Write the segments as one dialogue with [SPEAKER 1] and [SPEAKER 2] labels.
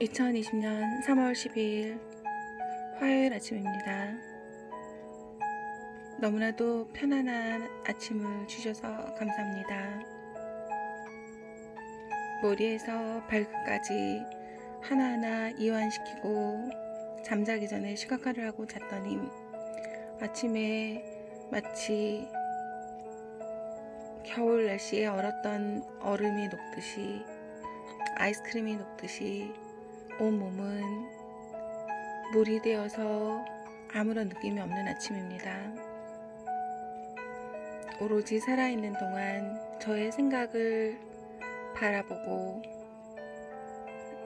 [SPEAKER 1] 2020년 3월 12일 화요일 아침입니다. 너무나도 편안한 아침을 주셔서 감사합니다. 머리에서 발끝까지 하나하나 이완시키고 잠자기 전에 시각화를 하고 잤더니 아침에 마치 겨울 날씨에 얼었던 얼음이 녹듯이 아이스크림이 녹듯이 온몸은 물이 되어서 아무런 느낌이 없는 아침입니다. 오로지 살아있는 동안 저의 생각을 바라보고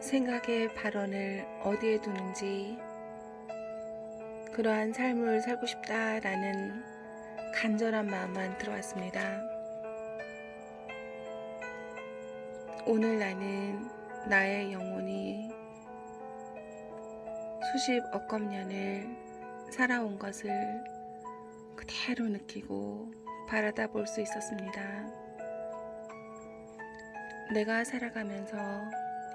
[SPEAKER 1] 생각의 발언을 어디에 두는지 그러한 삶을 살고 싶다라는 간절한 마음만 들어왔습니다. 오늘 나는 나의 영혼이 수십억 년을 살아온 것을 그대로 느끼고 바라다 볼 수 있었습니다. 내가 살아가면서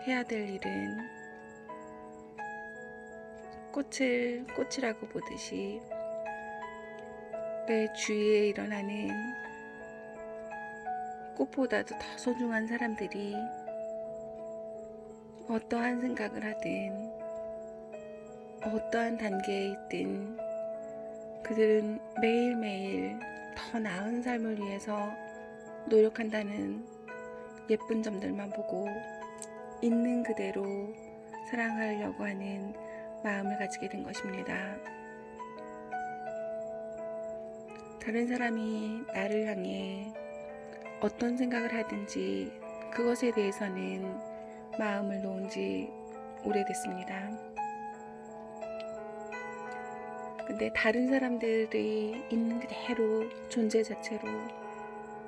[SPEAKER 1] 해야 될 일은 꽃을 꽃이라고 보듯이 내 주위에 일어나는 꽃보다도 더 소중한 사람들이 어떠한 생각을 하든 어떠한 단계에 있든 그들은 매일매일 더 나은 삶을 위해서 노력한다는 예쁜 점들만 보고 있는 그대로 사랑하려고 하는 마음을 가지게 된 것입니다. 다른 사람이 나를 향해 어떤 생각을 하든지 그것에 대해서는 마음을 놓은 지 오래됐습니다. 근데 다른 사람들이 있는 그대로 존재 자체로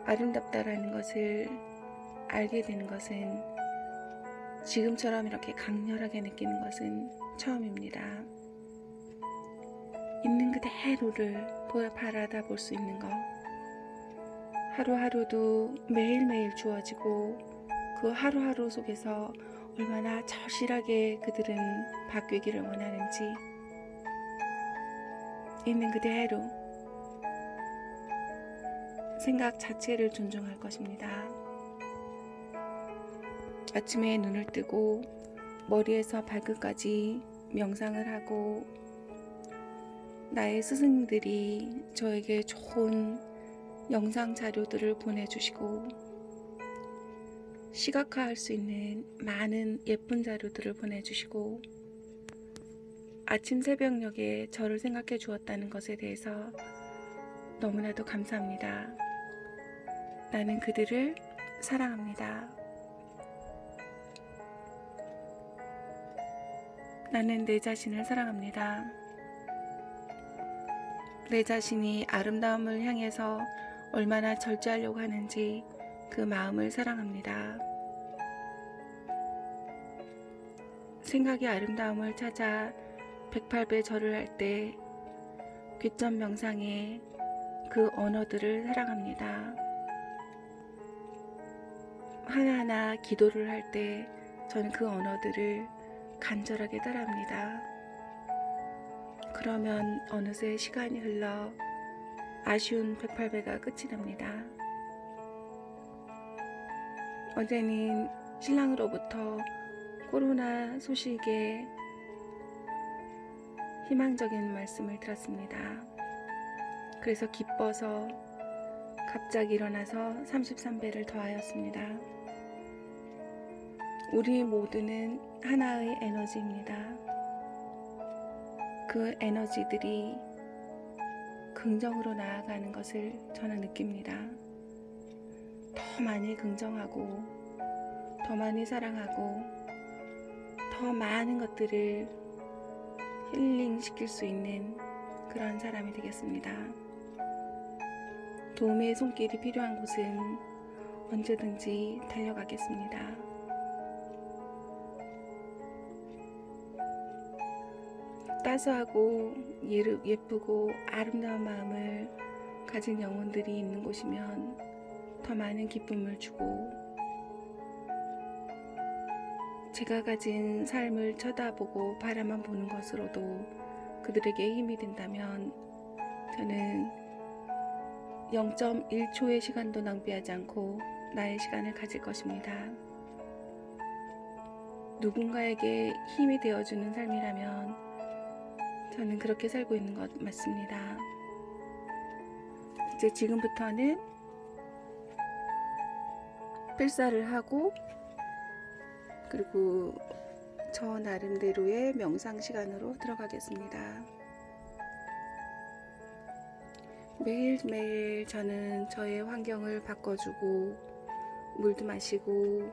[SPEAKER 1] 아름답다라는 것을 알게 되는 것은 지금처럼 이렇게 강렬하게 느끼는 것은 처음입니다. 있는 그대로를 바라다 볼 수 있는 것. 하루하루도 매일매일 주어지고 그 하루하루 속에서 얼마나 절실하게 그들은 바뀌기를 원하는지 있는 그대로 생각 자체를 존중할 것입니다. 아침에 눈을 뜨고 머리에서 발끝까지 명상을 하고 나의 스승들이 저에게 좋은 영상 자료들을 보내주시고 시각화할 수 있는 많은 예쁜 자료들을 보내주시고 아침 새벽녘에 저를 생각해 주었다는 것에 대해서 너무나도 감사합니다. 나는 그들을 사랑합니다. 나는 내 자신을 사랑합니다. 내 자신이 아름다움을 향해서 얼마나 절제하려고 하는지 그 마음을 사랑합니다. 생각의 아름다움을 찾아 108배 절을 할 때 귀점 명상에 그 언어들을 사랑합니다. 하나하나 기도를 할 때 저는 그 언어들을 간절하게 따라합니다. 그러면 어느새 시간이 흘러 아쉬운 108배가 끝이 납니다. 어제는 신랑으로부터 코로나 소식에 희망적인 말씀을 들었습니다. 그래서 기뻐서 갑자기 일어나서 33배를 더하였습니다. 우리 모두는 하나의 에너지입니다. 그 에너지들이 긍정으로 나아가는 것을 저는 느낍니다. 더 많이 긍정하고, 더 많이 사랑하고, 더 많은 것들을 힐링 시킬 수 있는 그런 사람이 되겠습니다. 도움의 손길이 필요한 곳은 언제든지 달려가겠습니다. 따스하고 예쁘고 아름다운 마음을 가진 영혼들이 있는 곳이면 더 많은 기쁨을 주고 제가 가진 삶을 쳐다보고 바라만 보는 것으로도 그들에게 힘이 된다면 저는 0.1초의 시간도 낭비하지 않고 나의 시간을 가질 것입니다. 누군가에게 힘이 되어주는 삶이라면 저는 그렇게 살고 있는 것 맞습니다. 이제 지금부터는 필사를 하고 그리고 저 나름대로의 명상 시간으로 들어가겠습니다. 매일매일 저는 저의 환경을 바꿔주고 물도 마시고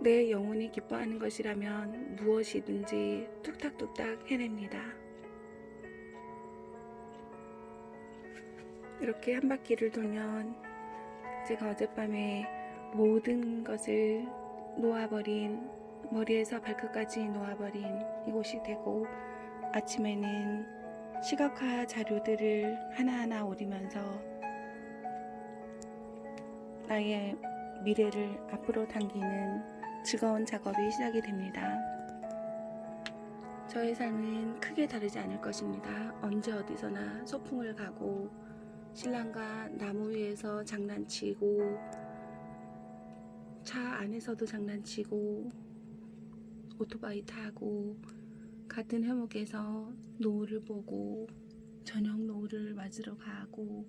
[SPEAKER 1] 내 영혼이 기뻐하는 것이라면 무엇이든지 뚝딱뚝딱 해냅니다. 이렇게 한 바퀴를 돌면 제가 어젯밤에 모든 것을 놓아버린 머리에서 발끝까지 놓아버린 이곳이 되고 아침에는 시각화 자료들을 하나하나 오리면서 나의 미래를 앞으로 당기는 즐거운 작업이 시작이 됩니다. 저의 삶은 크게 다르지 않을 것입니다. 언제 어디서나 소풍을 가고 신랑과 나무 위에서 장난치고 차 안에서도 장난치고 오토바이 타고 같은 해목에서 노을을 보고 저녁 노을을 맞으러 가고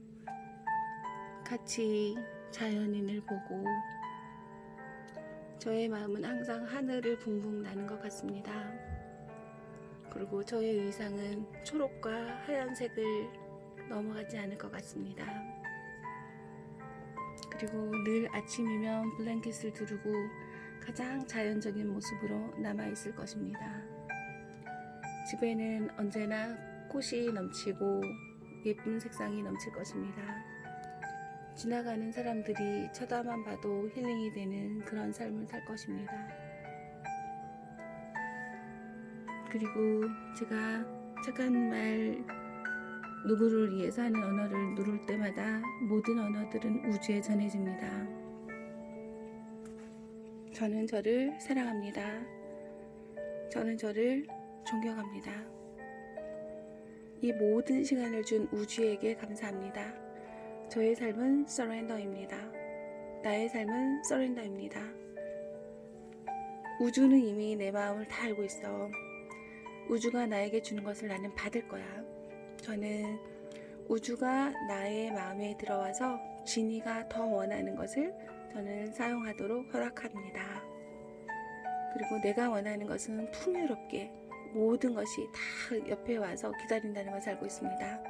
[SPEAKER 1] 같이 자연인을 보고 저의 마음은 항상 하늘을 붕붕 나는 것 같습니다. 그리고 저의 의상은 초록과 하얀색을 넘어가지 않을 것 같습니다. 그리고 늘 아침이면 블랭켓을 두르고 가장 자연적인 모습으로 남아있을 것입니다. 집에는 언제나 꽃이 넘치고 예쁜 색상이 넘칠 것입니다. 지나가는 사람들이 쳐다만 봐도 힐링이 되는 그런 삶을 살 것입니다. 그리고 제가 착한 말 누구를 위해서 하는 언어를 누를 때마다 모든 언어들은 우주에 전해집니다. 저는 저를 사랑합니다. 저는 저를 존경합니다. 이 모든 시간을 준 우주에게 감사합니다. 저의 삶은 서렌더입니다. 나의 삶은 서렌더입니다. 우주는 이미 내 마음을 다 알고 있어. 우주가 나에게 주는 것을 나는 받을 거야. 저는 우주가 나의 마음에 들어와서 진이가 더 원하는 것을 저는 사용하도록 허락합니다. 그리고 내가 원하는 것은 풍요롭게 모든 것이 다 옆에 와서 기다린다는 것을 알고 있습니다.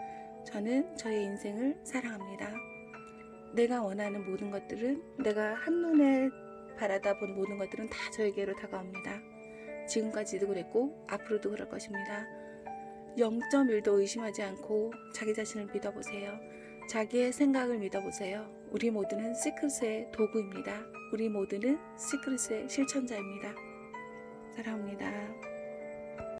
[SPEAKER 1] 저는 저의 인생을 사랑합니다. 내가 원하는 모든 것들은 내가 한눈에 바라다 본 모든 것들은 다 저에게로 다가옵니다. 지금까지도 그랬고 앞으로도 그럴 것입니다. 0.1도 의심하지 않고 자기 자신을 믿어보세요. 자기의 생각을 믿어보세요. 우리 모두는 시크릿의 도구입니다. 우리 모두는 시크릿의 실천자입니다. 사랑합니다.